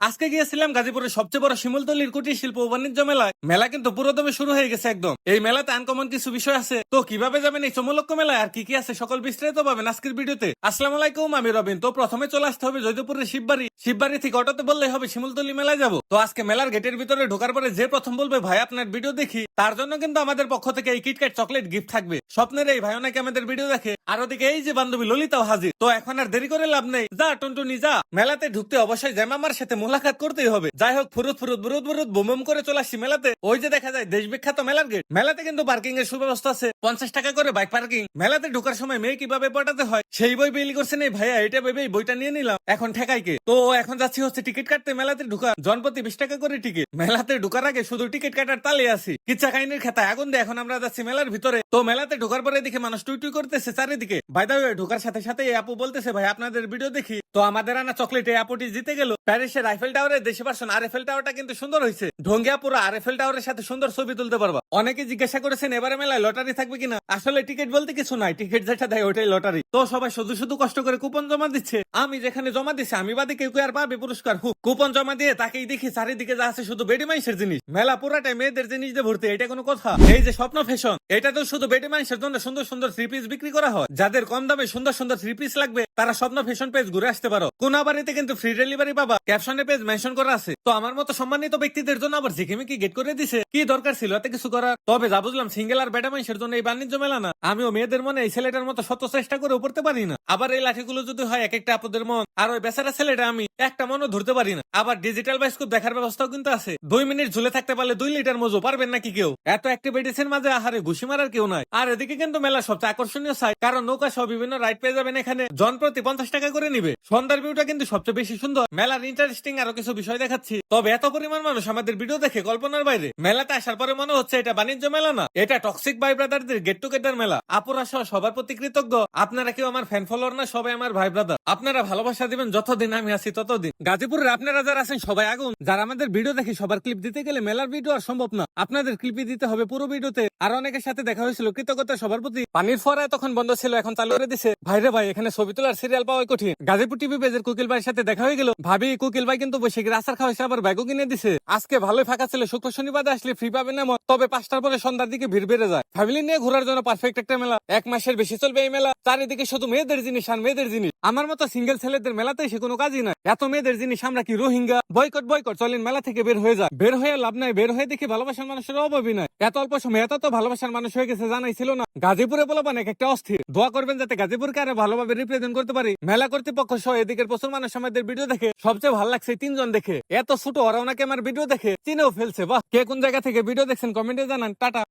আজকে গিয়েছিলাম গাজীপুরের সবচেয়ে বড় শিমুলতলির কুটির শিল্প ও বাণিজ্য মেলায়। মেলা কিন্তু পুরোদমে শুরু হয়ে গেছে একদম। এই মেলাতে আনকমন কিছু বিষয় আছে। তো কীভাবে যাবেন এই চমলক্ষ মেলায়? আর কি কি আছে? সকল বিস্তারিত পাবেন আজকের ভিডিওতে। আসসালামু আলাইকুম, আমি রবিন। তো প্রথমে চলে আসতে হবে জয়দেবপুরের শিববাড়ি। শিববাড়ি থেকে অটোতে বললেই হবে শিমুলতলি মেলায় যাব। তো আজকে মেলার গেটের ভিতরে ঢোকার পরে যে প্রথম বলবে, ভাই, আপনার ভিডিও দেখি। তার জন্য কিন্তু আমাদের পক্ষ থেকে এই কিটক্যাট চকলেট গিফট থাকবে। স্বপ্নের এই ভাই নাকি আমাদের ভিডিও দেখে। আর ওদিকে এই যে বান্ধবী ললিতাও হাজির। তো এখন আর দেরি করে লাভ নেই। যা, টুনটুনি, যা। মেলাতে ঢুকতে অবশ্যই জ্যামামার সাথে মোলাকাত করতেই হবে। যাই হোক, ফুরুত ফুরুত বুরুত বুরুত বুম বুম করে চলে আসছি মেলাতে। ওই যে দেখা যায় দেশ বিখ্যাত মেলার গেট। মেলাতে কিন্তু পার্কিং এর সুব্যবস্থা আছে। পঞ্চাশ টাকা করে বাইক পার্কিং মেলাতে ঢোকার সময় মেয়ে কীভাবে পটাতে হয়, সেই বই বিলি করছেন এই ভাইয়া এটা ভেবে এই বইটা নিয়ে নিলাম। এখন ঠেকাই কে? তো এখন যাচ্ছি হচ্ছে টিকিট কাটতে মেলাতে ঢুকা জনপ্রতি বিশ টাকা করে টিকিট মেলাতে ঢুকার আগে শুধু টিকিট কাটার তালে আছি। কিচ্ছা কাহিনীর খেতা আগুন দিয়ে এখন আমরা যাচ্ছি মেলার ভিতরে। তো মেলাতে ঢোকার পরে দেখে মানুষ টুই টুই করতেছে চারিদিকে। বাইদা ঢোকার সাথে সাথে এই আপু বলতেছে, ভাই, আপনাদের ভিডিও দেখি। তো আমাদের আনা চকলেট এই আপুটি জিতে গেল। প্যারিসের আইফেল টাওয়ারের দেশে পারছেন আর এফেল টাওয়ারটা কিন্তু সুন্দর হয়েছে ঢঙ্গিয়া পুরো আর এফেল টাওয়ারের সাথে সুন্দর ছবি তুলতে পারবা। অনেকে জিজ্ঞাসা করেছেন, এবারে মেলায় লটারি থাকবে কিনা? আসলে টিকিট বলতে কিছু নাই, টিকিট যেটা দেয় ওটাই লটারি। তো সবাই শুধু শুধু কষ্ট করে কুপন জমা দিচ্ছে। আমি যেখানে জমা দিচ্ছি আমি বাদে কেউ আর পাবে পুরস্কার। হুক কুপন জমা দিয়ে তাকেই দেখি চারিদিকে যা আছে শুধু বেডি মাইসের জিনিস। মেলা পুরাটাই মেয়েদের জিনিস দিয়ে ভর্তি, এটা কোনো কথা। এই যে স্বপ্ন ফ্যাশন, এটা তো শুধু বেডি মাইসের জন্য সুন্দর সুন্দর থ্রি পিস বিক্রি করা হয়। যাদের কম দামে সুন্দর সুন্দর থ্রি পিস লাগবে, তারা স্বপ্ন ফ্যাশন পেজ ঘুরে আসতে পারো। কোন বাড়িতে কিন্তু ফ্রি ডেলিভারি পাবা ক্যাপশনে পেজ মেনশন করা আছে। তো আমার মতো সম্মানিত ব্যক্তিদের জন্য আবার ঝিকিমিকি গেট করে দিছে। কি দরকার ছিল? এত কিছু করার তবে যা বুঝলাম সিঙ্গেল আর বেটা মানুষের জন্য এই বাণিজ্য মেলা না। আমিও মেয়েদের মনে এই ছেলেটার মতো শত চেষ্টা করে উপরতে পারি না। আবার এই লাঠিগুলো যদি হয় এক একটা আপুদের মন, আর ওই বেচারা ছেলেটা আমি একটা মনও ধরতে পারি না। আবার ডিজিটাল বাইস্কোপ দেখার ব্যবস্থাও কিন্তু আছে। দুই মিনিট ঝুলে থাকতে পারলে দুই লিটার মজু পারবেন নাকি কেউ? এত অ্যাক্টিভিটিসের মাঝে আহারে ঘুষি মারার কেউ নাই। আর এদিকে কিন্তু মেলা সবচেয়ে আকর্ষণীয় সাইট কারণ নৌকা সহ বিভিন্ন রাইড পেয়ে যাবেন এখানে। জন প্রতি পঞ্চাশ টাকা করে নিবে। সন্ধ্যার ভিউটা কিন্তু সবচেয়ে বেশি সুন্দর। মেলার ইন্টারেস্টিং আরও কিছু বিষয় দেখাচ্ছি। তবে এত পরিমাণ মানুষ আমাদের ভিডিও দেখে কল্পনার বাইরে। মেলাতে আসার পরে মনে হচ্ছে এটা বাণিজ্য মেলা না, এটা টক্সিক ভাই ব্রাদারদের গেট টুগেদার মেলা। আপুরা সহ সবার প্রতি কৃতজ্ঞ। আপনারা কেউ আমার ফ্যান ফলোয়ার না, সবাই আমার ভাই ব্রাদার আপনারা ভালোবাসা দিবেন যতদিন আমি আছি ততদিন। গাজীপুরের আপনারা যারা আছেন, সবাই আগুন। যারা আমাদের ভিডিও দেখি সবার ক্লিপ দিতে গেলে মেলার ভিডিও আর সম্ভব না। আপনাদের ক্লিপই দিতে হবে পুরো ভিডিওতে আর অনেকের সাথে দেখা হয়েছিল কৃতজ্ঞতা সবার প্রতি। পানির ফরায় তখন বন্ধ ছিল, এখন চালু করে দিছে। ভাইরে ভাই, এখানে ছবি তোলার সিরিয়াল পাওয়া কঠিন। গাজীপুর টিভি পেজের কুকিল ভাইয়ের সাথে দেখা হয়ে গেল। ভাবি, কুকিল ভাই কিন্তু বসে গিয়ে আসার খাওয়া আবার ব্যাগও কিনে দিছে। আজকে ভালোই ফাঁকা ছিল। শুক্র শনিবার আসলে ফ্রি পাবেন না তবে পাঁচটার পরে সন্ধ্যার দিকে ভিড় বেড়ে যায়। ফ্যামিলি নিয়ে ঘোরার জন্য পারফেক্ট একটা মেলা। এক মাসের বেশি চলবে এই মেলা। চারিদিকে শুধু মেয়েদের জিনিস আর মেয়েদের জিনিস। আমার মতো সিঙ্গেল ছেলেদের মেলাতে সে কোনো কাজই নাই। এত মেয়েদের জিনিস আমরা কি রোহিঙ্গা? বয়কট বয়কট চলেন মেলা থেকে বের হয়ে যায় বের হয়ে লাভ নাই, বের হয়ে দেখি ভালোবাসার মানুষের অভাবই নাই। এত অল্প সময় এত তো ভালোবাসার মানুষ হয়ে গেছে জানাই ছিল না। গাজীপুরে বলবান এক একটা অস্থির। দোয়া করবেন যাতে গাজীপুরকে আরও ভালোভাবে রিপ্রেজেন্ট করতে পারি। মেলা কর্তৃপক্ষ সহ এদিকের প্রচুর মানুষ আমাদের ভিডিও দেখে। সবচেয়ে ভালো লাগছে তিনজন দেখে। এত ছোট ওরা ওনাকে আমার ভিডিও দেখে। চিনেও ফেলছে। বাহ! কে কোন জায়গা থেকে ভিডিও দেখছেন কমেন্টে জানান টাটা।